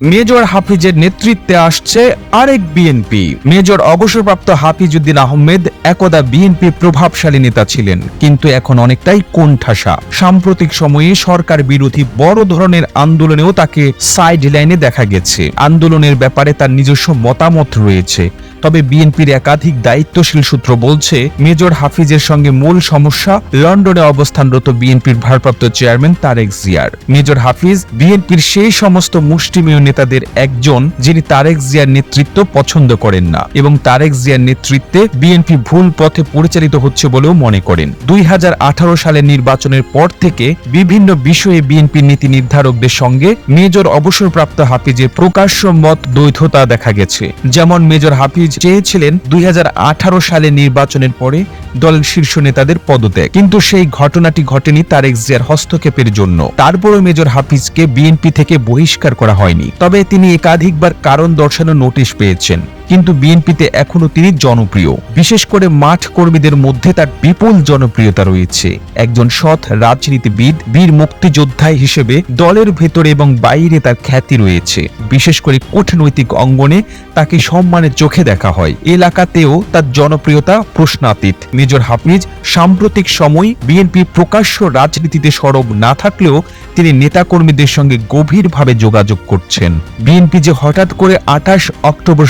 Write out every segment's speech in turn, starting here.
Major হাফিজের নেতৃত্বে আসছে আরেক বিএনপি মেজর অবসরপ্রাপ্ত হাফিজউদ্দিন আহমেদ একদা বিএনপি প্রভাবশালী নেতা ছিলেন, কিন্তু এখন অনেকটাই কোণঠাসা। সাম্প্রতিক সময়ে সরকার বিরোধী বড় ধরনের আন্দোলনেও তাকে সাইড লাইনে দেখা গেছে। আন্দোলনের ব্যাপারে তার নিজস্ব মতামত রয়েছে। তবে বিএনপির একাধিক দায়িত্বশীল সূত্র বলছে, মেজর হাফিজের সঙ্গে মূল সমস্যা লন্ডনে অবস্থানরত বিএনপির ভারপ্রাপ্ত চেয়ারম্যান তারেক জিয়ার। মেজর হাফিজ বিএনপির সেই সমস্ত মুষ্টিমেয় নেতাদের একজন যিনি তারেক জিয়ার নেতৃত্ব পছন্দ করেন না এবং তারেক জিয়ার নেতৃত্বে বিএনপি ভুল পথে পরিচালিত হচ্ছে বলেও মনে করেন। দুই হাজার আঠারো সালের নির্বাচনের পর থেকে বিভিন্ন বিষয়ে বিএনপির নীতি নির্ধারকদের সঙ্গে মেজর অবসরপ্রাপ্ত হাফিজের প্রকাশ্য মত দ্বৈধতা দেখা গেছে। যেমন মেজর হাফিজ চেয়েছিলেন দুই হাজার আঠারো সালে নির্বাচনের পরে দলের শীর্ষ নেতাদের পদত্যাগ। কিন্তু সেই ঘটনাটি ঘটেনি তারেক জিয়ার হস্তক্ষেপের জন্য। তারপরও মেজর হাফিজকে বিএনপি থেকে বহিষ্কার করা হয়নি। তবে তিনি একাধিকবার কারণ দর্শানো নোটিশ পেয়েছেন। কিন্তু বিএনপিতে এখনও তিনি জনপ্রিয়। বিশেষ করে মাঠ কর্মীদের মধ্যে তার বিপুল জনপ্রিয়তা রয়েছে। একজন সৎ রাজনীতিবিদ, বীর মুক্তিযোদ্ধা হিসেবে দলের ভেতরে এবং বাইরে তার খ্যাতি রয়েছে। বিশেষ করে কূটনৈতিক অঙ্গনে তাকে সম্মানের চোখে দেখা হয়। এলাকাতেও তার জনপ্রিয়তা প্রশ্নাতীত। মেজর হাফিজ, সাম্প্রতিক সময় বিএনপি প্রকাশ্য রাজনীতিতে সরব না থাকলেও তিনি নেতাকর্মীদের সঙ্গে গভীরভাবে যোগাযোগ করছেন। বিএনপি যে হঠাৎ করে আঠাশ অক্টোবর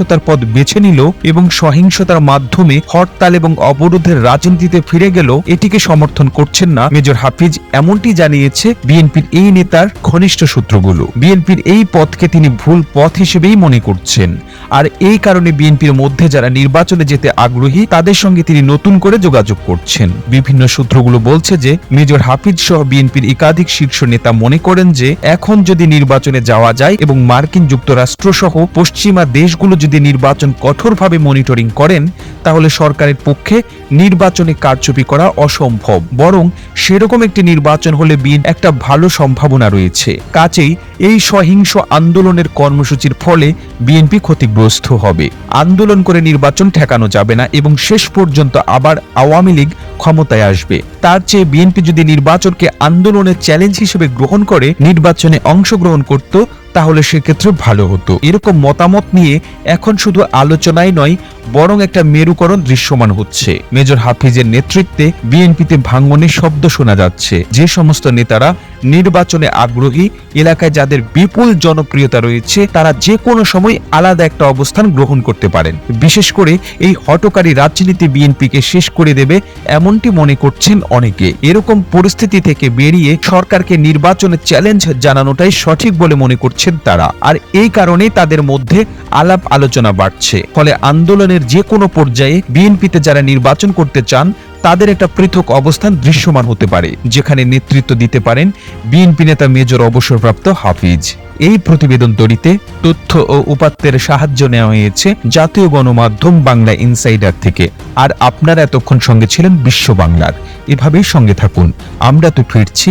সহিংসতার পথ বেছে নিল এবং সহিংসতার মাধ্যমে হরতাল এবং অবরোধের রাজনীতিতে ফিরে গেল, এটিকে সমর্থন করছেন না মেজর হাফিজ, এমনটি জানিয়েছে বিএনপির এই নেতার ঘনিষ্ঠ সূত্রগুলো বিএনপির এই পথকে তিনি ভুল পথ হিসেবেই মনে করছেন। আর এই কারণে বিএনপির মধ্যে যারা নির্বাচনে যেতে আগ্রহী, তাদের সঙ্গে তিনি নতুন করে যোগাযোগ করছেন। বিভিন্ন সূত্রগুলো বলছে যে, মেজর হাফিজ সহ বিএনপির একাধিক শীর্ষ নেতা মনে করেন যে, এখন যদি নির্বাচনে যাওয়া যায় এবং মার্কিন যুক্তরাষ্ট্র সহ পশ্চিমা দেশগুলো যদি নির্বাচন কঠোরভাবে মনিটরিং করেন, তাহলে সরকারের পক্ষে নির্বাচনে কারচুপি করা অসম্ভব। বরং সেরকম একটি নির্বাচন হলে বিন একটা ভালো সম্ভাবনা রয়েছে। কাজেই এই সহিংস আন্দোলনের কর্মসূচির ফলে বিএনপি ক্ষতিগ্রস্ত হবে। আন্দোলন করে নির্বাচন ঠেকানো যাবে না এবং শেষ পর্যন্ত আবার আওয়ামী লীগ ক্ষমতায় আসবে। তার চেয়ে বিএনপি যদি নির্বাচনকে আন্দোলনের চ্যালেঞ্জ হিসেবে গ্রহণ করে, নির্বাচনে অংশগ্রহণ করত তাহলে সেক্ষেত্রে ভালো হতো। এরকম মতামত নিয়ে এখন শুধু আলোচনায় নয়, বরং একটা মেরুকরণ দৃশ্যমান হচ্ছে। মেজর হাফিজের নেতৃত্বে বিএনপিতে ভাঙ্গনের শব্দ শোনা যাচ্ছে। যে সমস্ত নেতারা নির্বাচনে আগ্রহী, এলাকায় যাদের বিপুল জনপ্রিয়তা রয়েছে, তারা যে কোনো সময় আলাদা একটা অবস্থান গ্রহণ করতে পারেন। বিশেষ করে এই হটকারী রাজনীতি বিএনপিকে শেষ করে দেবে এমনটি মনে করছেন অনেকে। এরকম পরিস্থিতি থেকে বেরিয়ে সরকারকে নির্বাচনে চ্যালেঞ্জ জানানোটাই সঠিক বলে মনে করছেন তারা। আর এই কারণে তাদের মধ্যে আলাপ আলোচনা বাড়ছে। ফলে আন্দোলনের যে কোনো পর্যায়ে বিএনপিতে যারা নির্বাচন করতে চান, তাদের একটা পৃথক অবস্থান দৃশ্যমান হতে পারে, যেখানে নেতৃত্ব দিতে পারেন বিএনপি নেতা মেজর অবসরপ্রাপ্ত হাফিজ। এই প্রতিবেদন তৈরিতে তথ্য ও উপাত্তের সাহায্য নেওয়া হয়েছে জাতীয় গণমাধ্যম বাংলা ইনসাইডার থেকে। আর আপনারা এতক্ষণ সঙ্গে ছিলেন বিশ্ব বাংলার। এভাবেই সঙ্গে থাকুন। আমরা তো ফিরছি